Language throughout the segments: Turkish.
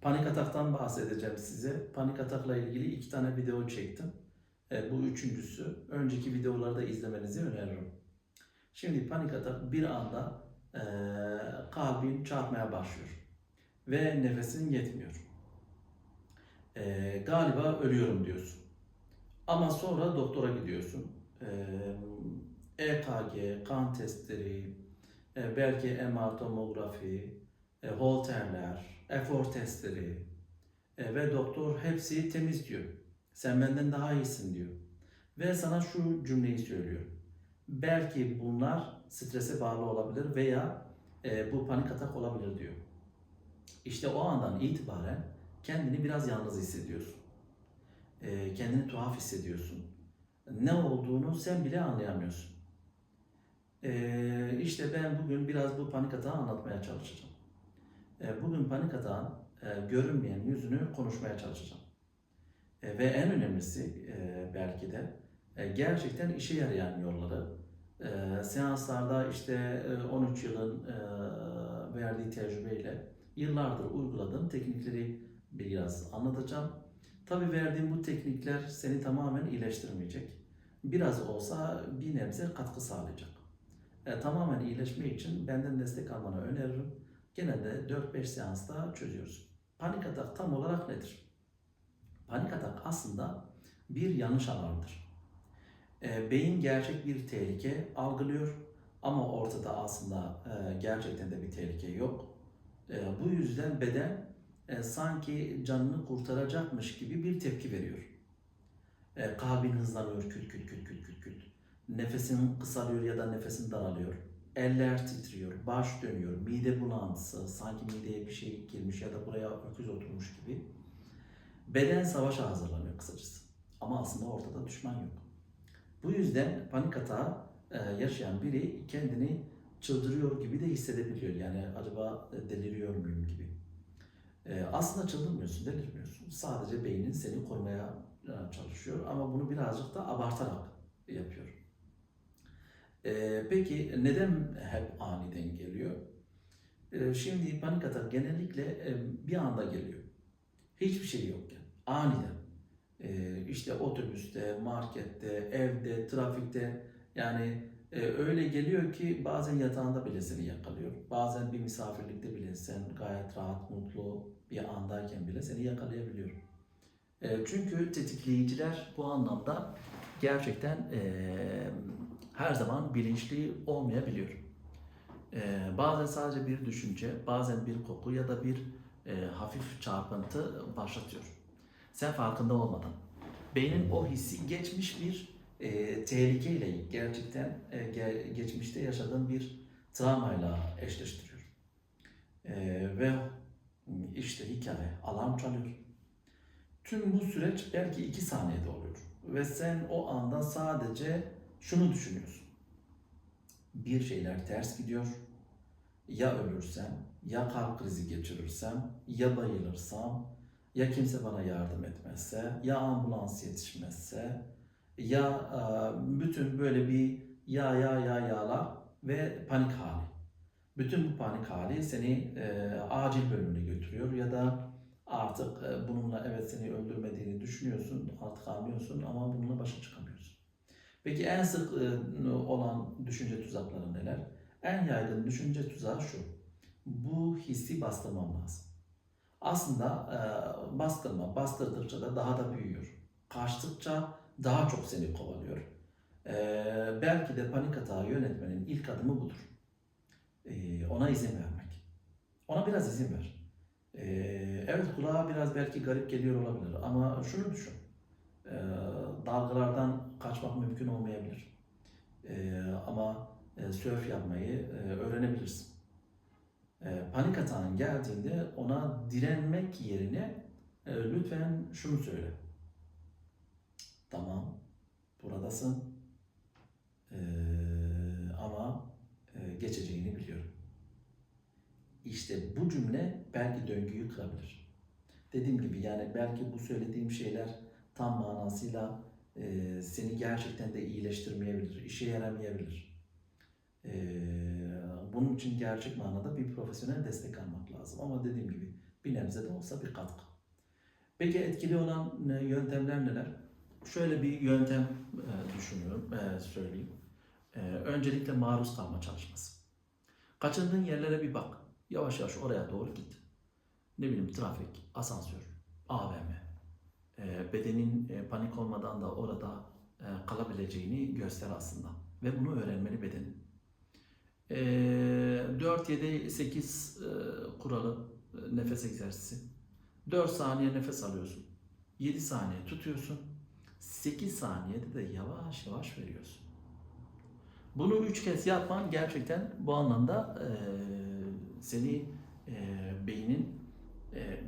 Panik ataktan bahsedeceğim size. Panik atakla ilgili iki tane video çektim. E, bu üçüncüsü. Önceki videoları da izlemenizi öneririm. Şimdi panik atak bir anda e, kalbin çarpmaya başlıyor. Ve nefesin yetmiyor. E, galiba ölüyorum diyorsun. Ama sonra doktora gidiyorsun. E, EKG, kan testleri, e, belki MR tomografi, e, Holter'ler, efor testleri e, ve doktor hepsi temiz diyor. Sen benden daha iyisin diyor. Ve sana şu cümleyi söylüyor. Belki bunlar strese bağlı olabilir veya e, bu panik atak olabilir diyor. İşte o andan itibaren kendini biraz yalnız hissediyorsun. E, kendini tuhaf hissediyorsun. Ne olduğunu sen bile anlayamıyorsun. E, işte ben bugün biraz bu panik atağı anlatmaya çalışacağım. E, bugün panik atağın e, görünmeyen yüzünü konuşmaya çalışacağım. E, ve en önemlisi belki de gerçekten işe yarayan yolları seanslarda işte e, 13 yılın verdiği tecrübeyle yıllardır uyguladığım teknikleri biraz anlatacağım. Tabii verdiğim bu teknikler seni tamamen iyileştirmeyecek. Biraz olsa bir nebze katkı sağlayacak. E, tamamen iyileşme için benden destek almanı öneririm. Genelde 4-5 seansta çözüyoruz. Panik atak tam olarak nedir? Panik atak aslında bir yanlış alarmdır. E, beyin gerçek bir tehlike algılıyor ama ortada aslında e, gerçekten de bir tehlike yok. E, bu yüzden beden e, sanki canını kurtaracakmış gibi bir tepki veriyor. E, kalbin hızlanıyor küt küt küt küt küt küt. Nefesin kısalıyor ya da nefesin daralıyor. Eller titriyor, baş dönüyor, mide bulantısı, sanki mideye bir şey girmiş ya da buraya öküz oturmuş gibi. Beden savaşa hazırlanıyor kısacası. Ama aslında ortada düşman yok. Bu yüzden panik atağı e, yaşayan biri kendini çıldırıyor gibi de hissedebiliyor. Yani acaba e, deliriyor muyum gibi. E, aslında çıldırmıyorsun, delirmiyorsun. Sadece beynin seni korumaya çalışıyor ama bunu birazcık da abartarak yapıyor. E, peki neden hep aniden geliyor? E, şimdi panik atak genellikle e, bir anda geliyor. Hiçbir şey yokken. Aniden. E, işte otobüste, markette, evde, trafikte yani e, öyle geliyor ki bazen yatağında bile seni yakalıyor. Bazen bir misafirlikte bile sen gayet rahat, mutlu bir andayken bile seni yakalayabiliyor. E, çünkü tetikleyiciler bu anlamda gerçekten e, her zaman bilinçli olmayabiliyor. E, bazen sadece bir düşünce, bazen bir koku ya da bir e, hafif çarpıntı başlatıyor. Sen farkında olmadan. Beynin o hissi geçmiş bir e, tehlikeyle gerçekten e, ge- geçmişte yaşadığın bir travmayla eşleştiriyor. E, ve işte hikaye, alarm çalıyor. Tüm bu süreç belki iki saniyede oluyor. Ve sen o anda sadece şunu düşünüyorsun. Bir şeyler ters gidiyor. Ya ölürsem, ya kalp krizi geçirirsem, ya bayılırsam, ya kimse bana yardım etmezse, ya ambulans yetişmezse, ya e, bütün böyle bir ya ya ya yalar ve panik hali. Bütün bu panik hali seni e, acil bölümüne götürüyor ya da artık e, bununla evet seni öldürmediğini düşünüyorsun, artık anlıyorsun ama bununla başa çıkamıyorsun. Peki en sık olan düşünce tuzakları neler? En yaygın düşünce tuzağı şu. Bu hissi bastırmam lazım. Aslında bastırma, bastırdıkça da daha da büyüyor. Kaçtıkça daha çok seni kovalıyor. Belki de panik atağı yönetmenin ilk adımı budur. Ona izin vermek. Ona biraz izin ver. Evet kulağa biraz belki garip geliyor olabilir ama şunu düşün. Dalgalardan kaçmak mümkün olmayabilir. E, ama e, sörf yapmayı e, öğrenebilirsin. E, panik atağın geldiğinde ona direnmek yerine e, lütfen şunu söyle. Tamam, buradasın E, ama e, geçeceğini biliyorum. İşte bu cümle belki döngüyü kırabilir. Dediğim gibi yani belki bu söylediğim şeyler tam manasıyla e, seni gerçekten de iyileştirmeyebilir, işe yaramayabilir. E, bunun için gerçek manada bir profesyonel destek almak lazım. Ama dediğim gibi bir nebze de olsa bir katkı. Peki etkili olan e, yöntemler neler? Şöyle bir yöntem e, düşünüyorum, e, söyleyeyim. E, öncelikle maruz kalma çalışması. Kaçındığın yerlere bir bak. Yavaş yavaş oraya doğru git. Ne bileyim trafik, asansör, AVM. Bedenin e, panik olmadan da orada e, kalabileceğini göster aslında. Ve bunu öğrenmeli bedenin. E, 4, 7, 8 e, kuralı nefes egzersizi. 4 saniye nefes alıyorsun. 7 saniye tutuyorsun. 8 saniyede de yavaş yavaş veriyorsun. Bunu 3 kez yapman gerçekten bu anlamda seni beynin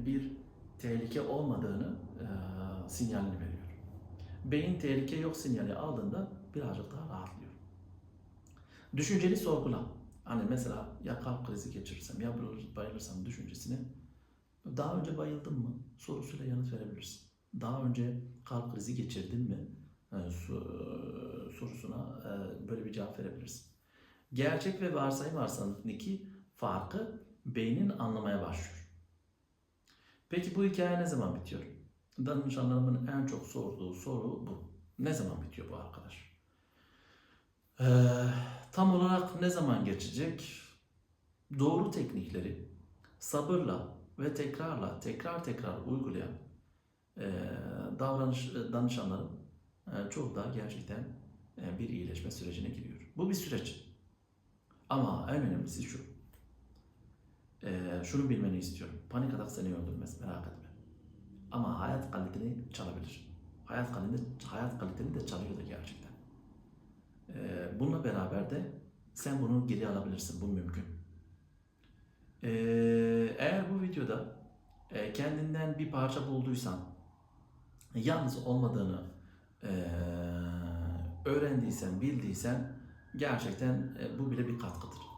bir tehlike olmadığını e, sinyalini veriyor. Beyin tehlike yok sinyali aldığında birazcık daha rahatlıyor. Düşünceni sorgula. Hani mesela ya kalp krizi geçirirsem ya bayılırsam düşüncesini daha önce bayıldın mı sorusuyla yanıt verebilirsin. Daha önce kalp krizi geçirdin mi e, su- sorusuna e, böyle bir cevap verebilirsin. Gerçek ve varsayım arasındaki farkı beynin anlamaya başlıyor. Peki bu hikaye ne zaman bitiyor? Danışanlarımın en çok sorduğu soru bu. Ne zaman bitiyor bu arkadaş? Ee, tam olarak ne zaman geçecek? Doğru teknikleri sabırla ve tekrarla, tekrar tekrar uygulayan e, davranış e, danışanların e, çoğu da gerçekten e, bir iyileşme sürecine giriyor. Bu bir süreç. Ama en önemlisi şu. E, şunu bilmeni istiyorum. Panik atak seni öldürmez, merak etme. Ama hayat kaliteni çalabilir. Hayat kaliteni, hayat kaliteni de çalıyor da gerçekten. E, bununla beraber de sen bunu geri alabilirsin. Bu mümkün. E, eğer bu videoda e, kendinden bir parça bulduysan, yalnız olmadığını e, öğrendiysen, bildiysen gerçekten e, bu bile bir katkıdır.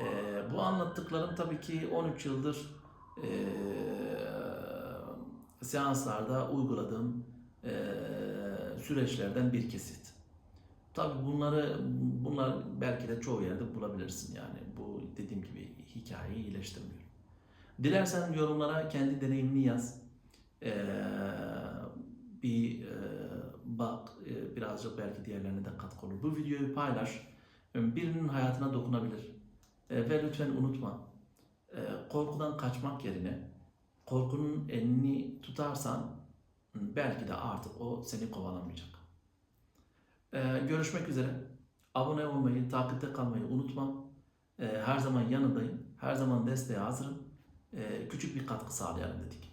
E, bu anlattıklarım tabii ki 13 yıldır e, seanslarda uyguladığım e, süreçlerden bir kesit. Tabii bunları bunlar belki de çoğu yerde bulabilirsin yani. Bu dediğim gibi hikayeyi iyileştirmiyor. Dilersen yorumlara kendi deneyimini yaz. Ee, bir e, bak e, birazcık belki diğerlerine de katkı olur. Bu videoyu paylaş. Birinin hayatına dokunabilir. E, ve lütfen unutma. E, korkudan kaçmak yerine korkunun elini tutarsan belki de artık o seni kovalamayacak. E, görüşmek üzere. Abone olmayı, takipte kalmayı unutma. Her zaman yanındayım. Her zaman desteğe hazırım. Küçük bir katkı sağlayalım dedik.